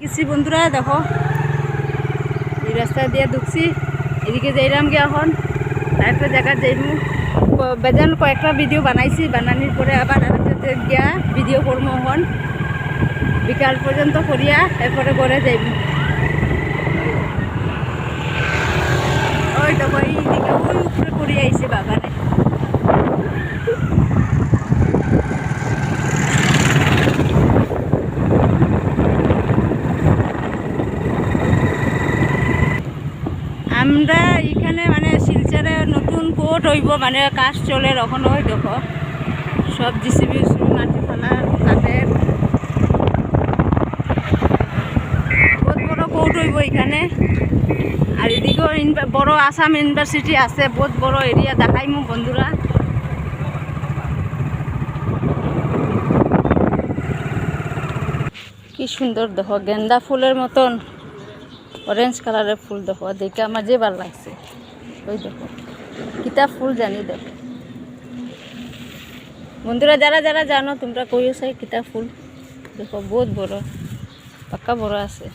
গেছি বন্ধুরা, দেখো। এই রাস্তা দিয়ে ঢুকছি। এদিকে যাইলাম গিয়ে এখন। আরেকটা জায়গা যাইমু। বেজান কয়েকটা ভিডিও বানাইছি। বানানির পরে আবার আরেকটা গিয়া ভিডিও করব এখন। বিকাল পর্যন্ত করিয়া এরপরে করে যাইব ওই দেখো এই দিকে ওই উপরে করিয়া আইছে বাগানে। আমরা এখানে মানে শিলচরে নতুন কোর্ট হইব মানে কাজ চলে তখন ওই দেখো। সব জিসিবি মাটি ফেলা কাঠের বহুত বড় কোর্ট হইব এখানে। আর এদিকেও বড় আসাম ইউনিভার্সিটি আছে, বহুত বড় এরিয়া দেখাই মো বন্ধুরা। কি সুন্দর, দেখো, গেন্দা ফুলের মতন। অরেঞ্জ কালারের ফুল দেখো দেখে আমার যে ভালো লাগছে। ওই দেখো, কিতা ফুল জানি দেখো। বন্ধুরা, যারা যারা জানো, তোমরা কইও চাই কিতা ফুল। দেখো, বহুত বড় পাক্কা বড় আছে।